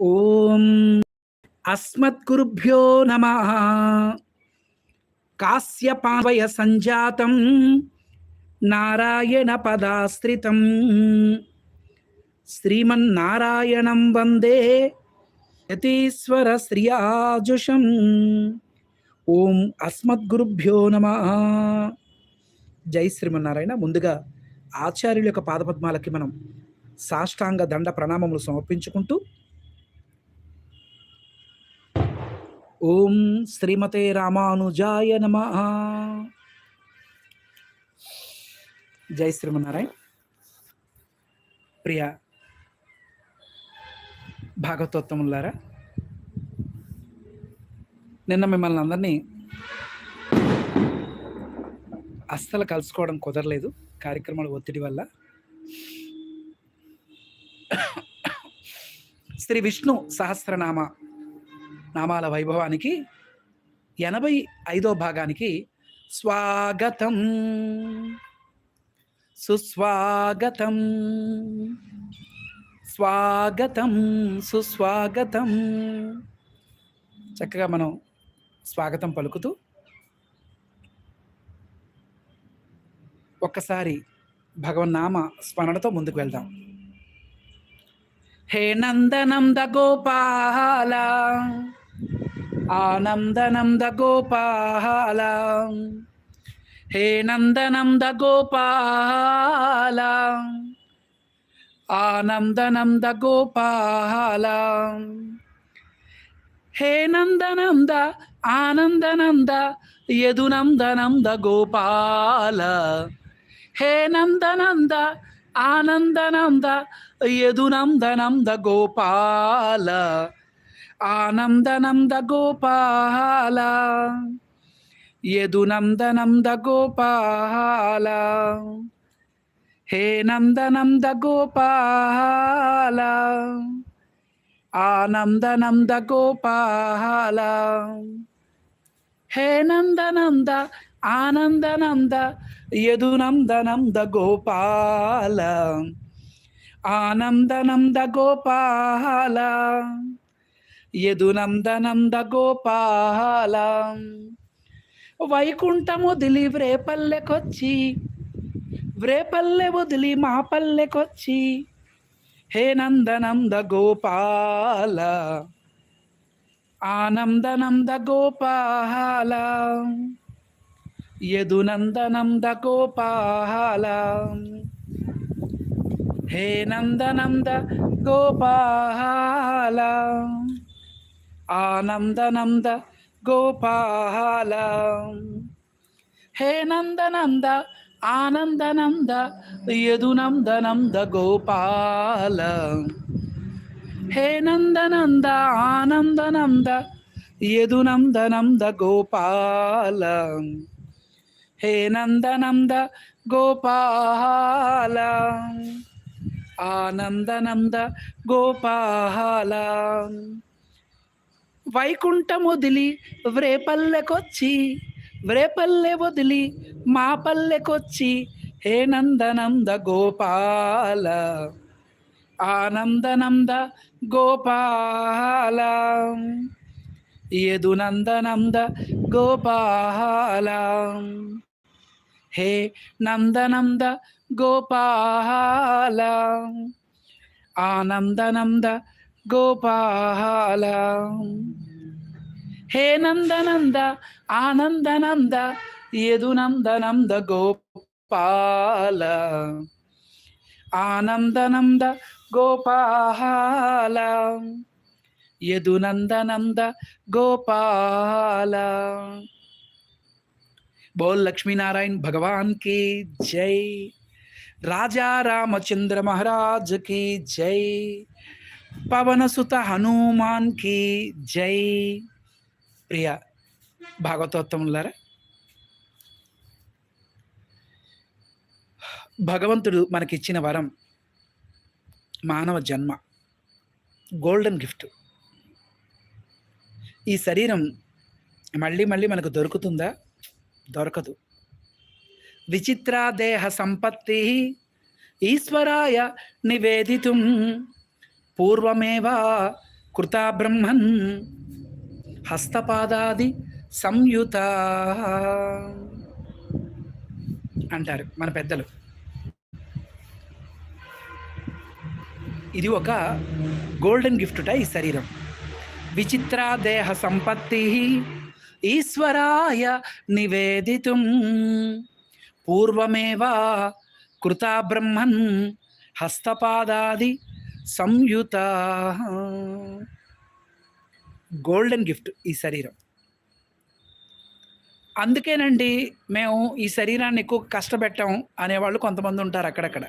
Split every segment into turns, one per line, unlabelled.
ఓం అస్మద్గురుభ్యో నమ. కాశ్యపావయ సంజాతం నారాయణ పదాశ్రితం. శ్రీమన్నారాయణం వందే యతీశ్వర శ్రియాజుషం. ఓం అస్మద్గురుభ్యో నమ. జై శ్రీమన్నారాయణ. ముందుగా ఆచార్యుల యొక్క పాదపద్మాలకి మనం సాష్టాంగ దండ ప్రణామములు సమర్పించుకుంటూ ఓం శ్రీమతే రామానుజాయ నమ. జై శ్రీమన్నారాయణ. ప్రియ భాగవతోత్తములారా నిన్న మిమ్మల్ని అందరినీ అస్సలు కలుసుకోవడం కుదరలేదు కార్యక్రమాల ఒత్తిడి వల్ల. శ్రీ విష్ణు సహస్రనామ నామాల వైభవానికి ఎనభై ఐదో భాగానికి స్వాగతం. సుస్వాగతం. స్వాగతం సుస్వాగతం. చక్కగా మనం స్వాగతం పలుకుతూ ఒక్కసారి భగవన్నామ స్మరణతో ముందుకు వెళ్దాం. హే నందనంద గోపాల ఆనందనంద గోపాల హే నందనంద గోపాల ఆనందనంద గోపాల హే నందనంద ఆనందనంద యదునందనంద గోపాల హే నందనంద ఆనందనంద యదునందనంద గోపాల ఆనందనంద గోపాల యదునందనంద గోపాల హే నందనంద గోపాల ఆనందనంద గోపాల హే నందనంద ఆనందనంద యదునందనంద గోపాల ఆనందనంద గోపాల యదునందనంద గోపాల వైకుంఠం వదిలి వ్రేపల్లెకొచ్చి వ్రేపల్లె వదిలి మా పల్లెకొచ్చి హే నందనంద గోపాల ఆనందనంద గోపాల యదునందనంద గోపాల హే నందనంద గోపాల ఆనందనంద గోపాల. హే నందనంద ఆనందనంద యదునందనంద గోపాల. హే నందనంద ఆనందనంద యదునందనంద గోపాల. హే నందనంద గోపాల. ఆనందనంద గోపాల. వైకుంఠం వదిలి వ్రేపల్లెకొచ్చి వ్రేపల్లె వదిలి మా పల్లెకొచ్చి హే నందనంద గోపాల ఆనందనంద గోపాల యదునందనంద గోపాల హే నందనంద గోపాల ఆనందనంద గోపాల. హే నందనంద ఆనందనంద యదునందనంద గోపాల. ఆనందనంద గోపాల. యదునందనంద గోపాల. బోల్ లక్ష్మీనారాయణ భగవాన్కి జై. రాజా రామచంద్ర మహారాజ్కి జై. పవనసుత హనుమాన్కి జై. ప్రియ భాగవతోత్తములారా భగవంతుడు మనకిచ్చిన వరం మానవ జన్మ గోల్డెన్ గిఫ్ట్. ఈ శరీరం మళ్ళీ మళ్ళీ మనకు దొరుకుతుందా? దొరకదు. విచిత్ర దేహ సంపత్తి ఈశ్వరాయ నివేదితం. పూర్వమేవా కృతా బ్రహ్మన్ హస్తపాదాది సంయుత అంటారు మన పెద్దలు. ఇది ఒక గోల్డెన్ గిఫ్టుట ఈ శరీరం. విచిత్ర దేహ సంపత్తి ఈశ్వరాయ నివేదితుం. పూర్వమేవా కృతా బ్రహ్మన్ హస్తపాదాది సంయుత. గోల్డెన్ గిఫ్ట్ ఈ శరీరం. అందుకేనండి మేము ఈ శరీరాన్ని ఎక్కువ కష్టపెట్టాం అనేవాళ్ళు కొంతమంది ఉంటారు అక్కడక్కడ.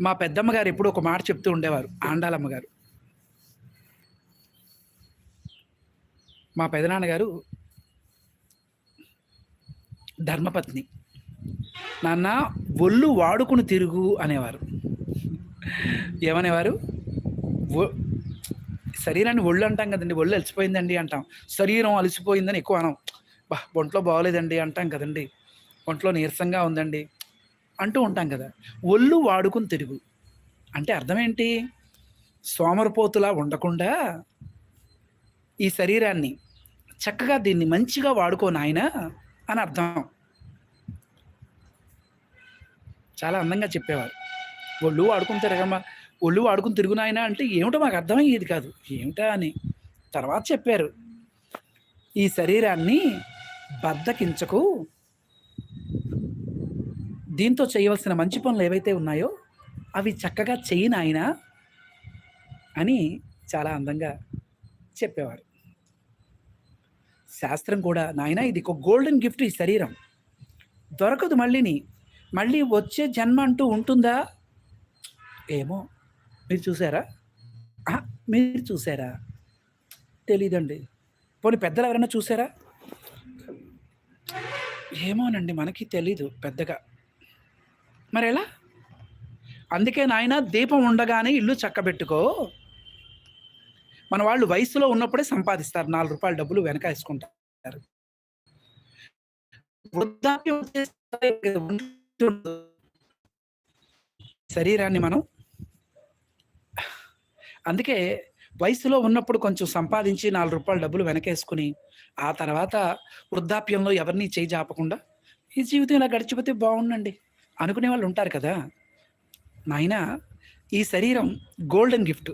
మా పెద్దమ్మ గారు ఎప్పుడు ఒక మాట చెప్తూ ఉండేవారు ఆండాలమ్మ గారు. మా పెదనాన్నగారు ధర్మపత్ని. నాన్న ఒళ్ళు వాడుకుని తిరుగు అనేవారు. ఏమనేవారు? శరీరాన్ని ఒళ్ళు అంటాం కదండి ఒళ్ళు అలసిపోయిందండి అంటాం. శరీరం అలసిపోయిందని ఎక్కువ అనం. బా ఒంట్లో బాగోలేదండి అంటాం కదండి. ఒంట్లో నీరసంగా ఉందండి అంటూ ఉంటాం కదా. ఒళ్ళు వాడుకుని తిరుగు. అంటే అర్థం ఏంటి సోమరపోతులా ఉండకుండా ఈ శరీరాన్ని చక్కగా దీన్ని మంచిగా వాడుకో నాయనా అని అర్థం. చాలా అందంగా చెప్పేవారు. ఒళ్ళు వాడుకుని తిరగమ్మా ఒళ్ళు వాడుకుని తిరుగునాయనా అంటే ఏమిటో మాకు అర్థమయ్యేది కాదు. ఏమిటా అని తర్వాత చెప్పారు. ఈ శరీరాన్ని బద్దకించకు. దీంతో చేయవలసిన మంచి పనులు ఏవైతే ఉన్నాయో అవి చక్కగా చెయ్యి నాయనా అని చాలా అందంగా చెప్పేవారు. శాస్త్రం కూడా నాయన ఇది ఒక గోల్డెన్ గిఫ్ట్ ఈ శరీరం. దొరకదు మళ్ళీని. మళ్ళీ వచ్చే జన్మ అంటూ ఉంటుందా? ఏమో మీరు చూసారా? మీరు చూసారా? తెలీదండి. పోనీ పెద్దలు ఎవరైనా చూసారా? ఏమోనండి మనకి తెలీదు పెద్దగా. మరి ఎలా అందుకే నాయన దీపం ఉండగానే ఇల్లు చక్కబెట్టుకో. మన వాళ్ళు వయసులో ఉన్నప్పుడే సంపాదిస్తారు. నాలుగు రూపాయల డబ్బులు వెనక వేసుకుంటారు. వృద్ధాప్యం చుట్టూ శరీరాన్ని మనం అందుకే వయసులో ఉన్నప్పుడు కొంచెం సంపాదించి నాలుగు రూపాయలు డబ్బులు వెనకేసుకుని ఆ తర్వాత వృద్ధాప్యంలో ఎవరిని చేయి జాపకుండా ఈ జీవితం ఇలా గడిచిపోతే బాగుండండి అనుకునే వాళ్ళు ఉంటారు కదా. నాయన ఈ శరీరం గోల్డెన్ గిఫ్ట్.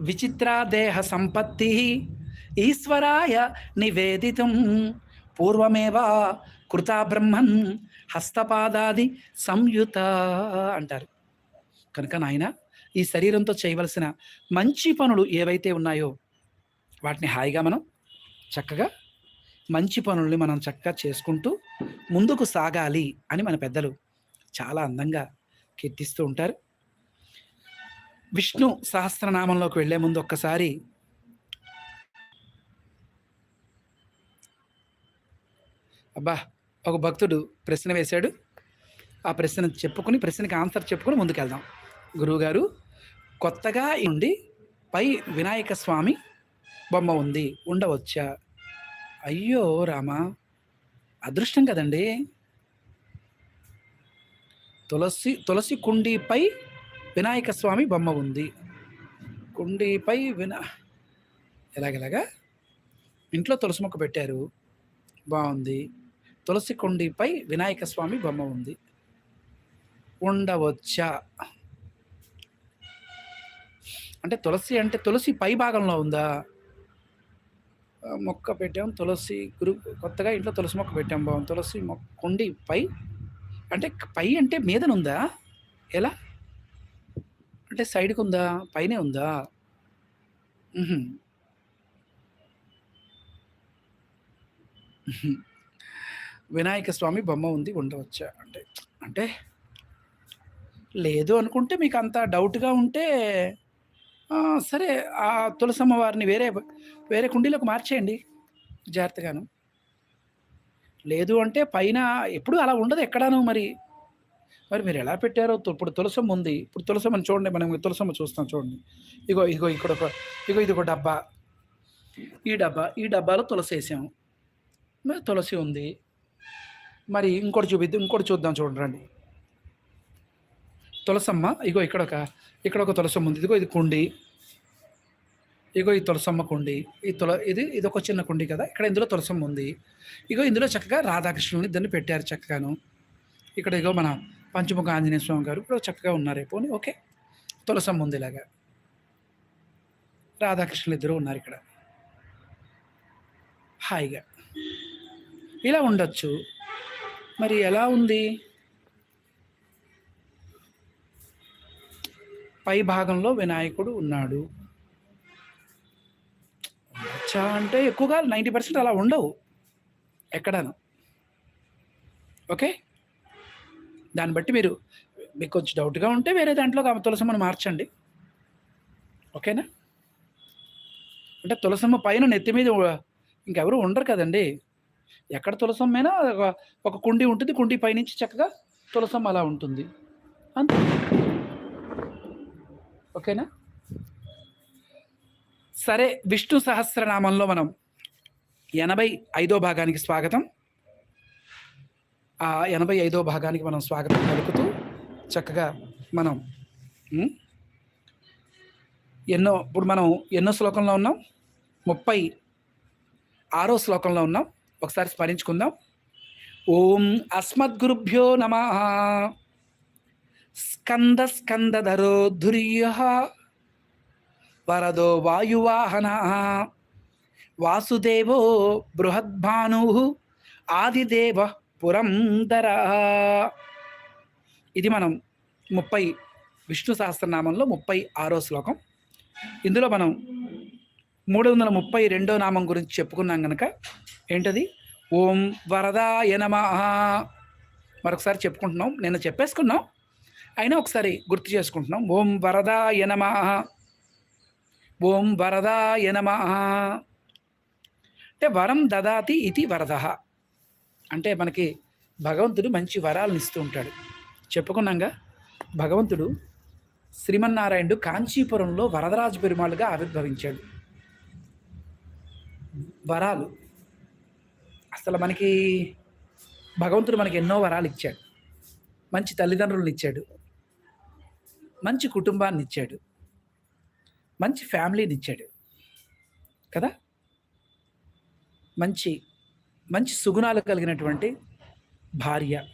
విచిత్ర దేహ సంపత్తి ఈశ్వరాయ నివేదితం. పూర్వమేవా కృతా బ్రహ్మన్ హస్తపాదాది సంయుత అంటారు. కనుక నాయన ఈ శరీరంతో చేయవలసిన మంచి పనులు ఏవైతే ఉన్నాయో వాటిని హాయిగా మనం చక్కగా మంచి పనుల్ని మనం చక్కగా చేసుకుంటూ ముందుకు సాగాలి అని మన పెద్దలు చాలా అందంగా కీర్తిస్తూ ఉంటారు. విష్ణు సహస్రనామంలోకి వెళ్ళే ముందు ఒక్కసారి అబ్బా ఒక భక్తుడు ప్రశ్న వేశాడు. ఆ ప్రశ్న చెప్పుకుని ప్రశ్నకి ఆన్సర్ చెప్పుకుని ముందుకెళ్దాం. గురువుగారు కొత్తగా ఉండి పై వినాయక స్వామి బొమ్మ ఉంది ఉండవచ్చా? అయ్యో రామా అదృష్టం కదండి. తులసి తులసి కుండీపై వినాయక స్వామి బొమ్మ ఉంది. కుండీపై వినా ఎలాగెలాగా? ఇంట్లో తులసి మొక్క పెట్టారు. బాగుంది. తులసి కొండిపై వినాయక స్వామి బొమ్మ ఉంది. ఉండవచ్చా. అంటే తులసి అంటే తులసి పై భాగంలో ఉందా? మొక్క పెట్టాం. తులసి గురు కొత్తగా ఇంట్లో తులసి మొక్క పెట్టాం బాగుంది తులసి మొక్క కొండి పై అంటే పై అంటే మీదనుందా? ఎలా? అంటే సైడ్కి ఉందా పైనే ఉందా? మ్హూ. వినాయక స్వామి బొమ్మ ఉంది ఉండవచ్చా? అంటే అంటే లేదు అనుకుంటే మీకు అంత డౌట్గా ఉంటే సరే ఆ తులసమ్మ వారిని వేరే వేరే కుండీలోకి మార్చేయండి జాగ్రత్తగాను. లేదు అంటే పైన ఎప్పుడు అలా ఉండదు ఎక్కడాను మరి. మరి మీరు ఎలా పెట్టారో ఇప్పుడు తులసమ్మ ఉంది ఇప్పుడు తులసమ్మని చూడండి మనం తులసమ్మ చూస్తాం చూడండి. ఇగో ఇగో ఇక్కడ ఒక ఇగో ఇది ఒక డబ్బా. ఈ డబ్బా ఈ డబ్బాలో తులసి వేసాము మరి తులసి ఉంది. మరి ఇంకోటి చూపిద్దాం ఇంకోటి చూద్దాం చూడండి తులసమ్మ ఇగో ఇక్కడ ఒక ఇక్కడ ఒక తులసమ్మ ఉంది. ఇదిగో ఇది కుండి. ఇగో ఈ తులసమ్మ కుండి. ఈ తుల ఇది ఇది ఒక చిన్న కుండి కదా. ఇక్కడ ఇందులో తులసమ్మ ఉంది. ఇగో ఇందులో చక్కగా రాధాకృష్ణుని ఇద్దరిని పెట్టారు చక్కగాను. ఇక్కడ ఇగో మన పంచముఖ ఆంజనేయ స్వామి గారు ఇప్పుడు చక్కగా ఉన్నారు పోనీ. ఓకే. తులసమ్మ ఉంది ఇలాగా. రాధాకృష్ణులు ఇద్దరు ఉన్నారు ఇక్కడ. హాయిగా. ఇలా ఉండొచ్చు. మరి ఎలా ఉంది? పై భాగంలో వినాయకుడు ఉన్నాడు. ఉండొచ్చా అంటే ఎక్కువగా నైంటీ పర్సెంట్ అలా ఉండవు. ఎక్కడాను. ఓకే? దాన్ని బట్టి మీరు మీకు కొంచెం డౌట్గా ఉంటే వేరే దాంట్లో తులసమ్మను మార్చండి. ఓకేనా? అంటే తులసమ్మ పైన నెత్తి మీద ఇంకెవరు ఉండరు కదండి. ఎక్కడ తులసమ్మైనా? ఒక ఒక కుండి ఉంటుంది కుండి పైనుంచి చక్కగా తులసమ్మ అలా ఉంటుంది. అంతే. ఓకేనా? సరే విష్ణు సహస్రనామంలో మనం ఎనభై ఐదో భాగానికి స్వాగతం. ఆ ఎనభై ఐదో భాగానికి మనం స్వాగతం పలుకుతూ చక్కగా మనం ఎన్నో ఇప్పుడు మనం ఎన్నో శ్లోకంలో ఉన్నాం? ముప్పై ఆరో శ్లోకంలో ఉన్నాం. ఒకసారి స్మరించుకుందాం. ఓం అస్మద్గురుభ్యో నమ. స్కంద స్కందధరో ధుర్య వరదో వాయువాహన. వాసుదేవో బృహద్భాను. ఆదిదేవ పురంధర ఇది మనం ముప్పై విష్ణు సహస్రనామంలో ముప్పై ఆరో శ్లోకం. ఇందులో మనం మూడు వందల ముప్పై రెండో నామం గురించి చెప్పుకున్నాం కనుక ఏంటది? ఓం వరదాయ నమ. మరొకసారి చెప్పుకుంటున్నాం నిన్న చెప్పేసుకున్నాం అయినా ఒకసారి గుర్తు చేసుకుంటున్నాం. ఓం వరదాయ నమ. ఓం వరదాయ నమ. అంటే వరం దదాతి ఇది వరద. అంటే మనకి భగవంతుడు మంచి వరాలను ఇస్తూ ఉంటాడు. చెప్పుకున్నాగా భగవంతుడు శ్రీమన్నారాయణుడు కాంచీపురంలో వరదరాజు పెరుమాళ్ళుగా ఆవిర్భవించాడు. వరాలు. అసలు మనకి భగవంతుడు మనకి ఎన్నో వరాలు ఇచ్చాడు. మంచి తల్లిదండ్రులను ఇచ్చాడు. మంచి కుటుంబాన్ని ఇచ్చాడు. మంచి ఫ్యామిలీని ఇచ్చాడు. కదా? మంచి మంచి సుగుణాలు కలిగినటువంటి భార్య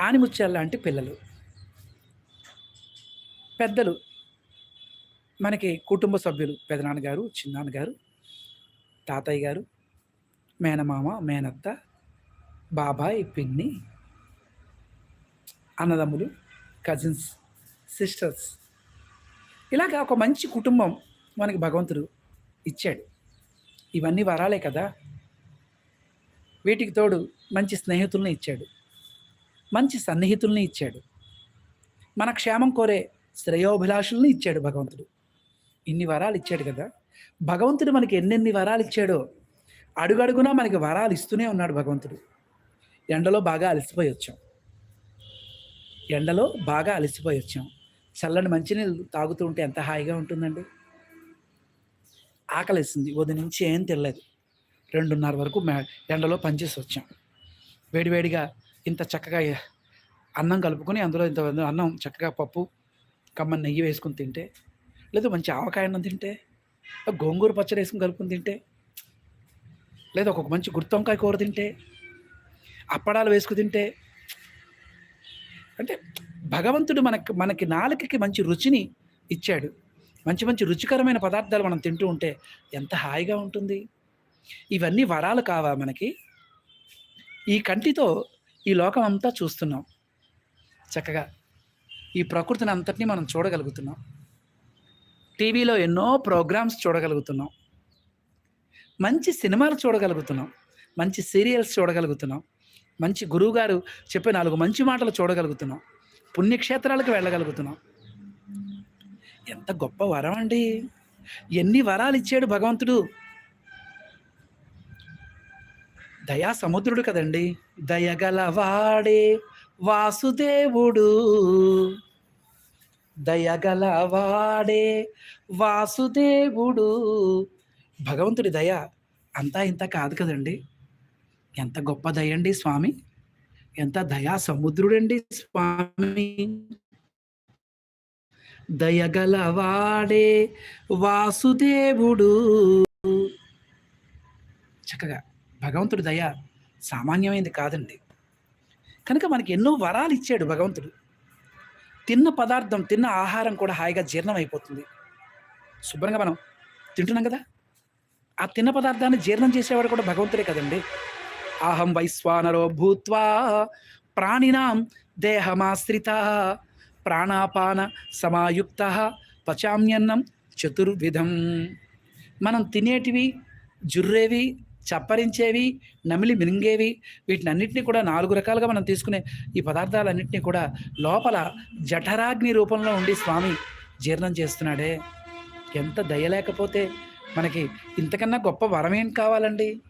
ఆనిముత్యాల లాంటి పిల్లలు. పెద్దలు మనకి కుటుంబ సభ్యులు పెదనాన్నగారు చిన్నాన్నగారు తాతయ్య గారు మేనమామ మేనత్త బాబాయ్ పిన్ని అన్నదమ్ములు కజిన్స్ సిస్టర్స్ ఇలాగ ఒక మంచి కుటుంబం మనకి భగవంతుడు ఇచ్చాడు. ఇవన్నీ వరాలే కదా. వీటికి తోడు మంచి స్నేహితుల్ని ఇచ్చాడు. మంచి సన్నిహితుల్ని ఇచ్చాడు. మన క్షేమం కోరే శ్రేయోభిలాషుల్ని ఇచ్చాడు భగవంతుడు. ఇన్ని వరాలు ఇచ్చాడు కదా. భగవంతుడు మనకి ఎన్నెన్ని వరాలు ఇచ్చాడో అడుగడుగునా మనకి వరాలు ఇస్తూనే ఉన్నాడు భగవంతుడు. ఎండలో బాగా అలసిపోయి వచ్చాం. ఎండలో బాగా అలసిపోయి వచ్చాం. చల్లని మంచినీళ్ళు తాగుతూ ఉంటే ఎంత హాయిగా ఉంటుందండి? ఆకలిస్తుంది ఉదయం నుంచి ఏం తినలేదు. రెండున్నర వరకు ఎండలో పనిచేసి వచ్చాం. వేడివేడిగా ఇంత చక్కగా అన్నం కలుపుకొని అందులో ఇంత అన్నం చక్కగా పప్పు కమ్మ నెయ్యి వేసుకుని తింటే లేదు మంచి ఆవకాయ అన్నం తింటే గోంగూర పచ్చడి వేసుకుని కలుపుకుని తింటే లేదా ఒక మంచి గుర్తొంకాయ కూర తింటే అప్పడాలు వేసుకు తింటే అంటే భగవంతుడు మనకి మనకి నాలుకకి మంచి రుచిని ఇచ్చాడు. మంచి మంచి రుచికరమైన పదార్థాలు మనం తింటూ ఉంటే ఎంత హాయిగా ఉంటుంది. ఇవన్నీ వరాలు కావా మనకి? ఈ కంటితో ఈ లోకం అంతా చూస్తున్నాం. చక్కగా ఈ ప్రకృతిని అంతటినీ మనం చూడగలుగుతున్నాం. టీవీలో ఎన్నో ప్రోగ్రామ్స్ చూడగలుగుతున్నాం. మంచి సినిమాలు చూడగలుగుతున్నాం. మంచి సీరియల్స్ చూడగలుగుతున్నాం. మంచి గురువుగారు చెప్పే నాలుగు మంచి మాటలు చూడగలుగుతున్నాం. పుణ్యక్షేత్రాలకు వెళ్ళగలుగుతున్నాం. ఎంత గొప్ప వరం అండి. ఎన్ని వరాలు ఇచ్చాడు భగవంతుడు. దయా సముద్రుడు కదండి. దయగలవాడే వాసుదేవుడు. దయగలవాడే వాసుదేవుడు. భగవంతుడి దయ అంతా ఇంత కాదు కదండి. ఎంత గొప్ప దయ అండి స్వామి. ఎంత దయా సముద్రుడండి స్వామి. దయగలవాడే వాసుదేవుడు. చక్కగా భగవంతుడి దయ సామాన్యమైనది కాదండి. కనుక మనకి ఎన్నో వరాలు ఇచ్చాడు భగవంతుడు. తిన్న పదార్థం తిన్న ఆహారం కూడా హాయిగా జీర్ణం అయిపోతుంది శుభ్రంగా మనం తింటున్నాం కదా? ఆ తిన్న పదార్థాన్ని జీర్ణం చేసేవాడు కూడా భగవంతుడే కదండి. అహం వైశ్వానరో భూత్వా ప్రాణినాం దేహమాశ్రిత ప్రాణాపాన సమాయుక్త పచామ్యన్నం చతుర్విధం. మనం తినేటివి జుర్రేవి చప్పరించేవి నమిలి మింగేవి వీటినన్నింటినీ కూడా నాలుగు రకాలుగా మనం తీసుకునే ఈ పదార్థాలన్నింటినీ కూడా లోపల జఠరాగ్ని రూపంలో ఉండి స్వామి జీర్ణం చేస్తున్నాడే. ఎంత దయ లేకపోతే మనకి ఇంతకన్నా గొప్ప వరం ఏం కావాలండి?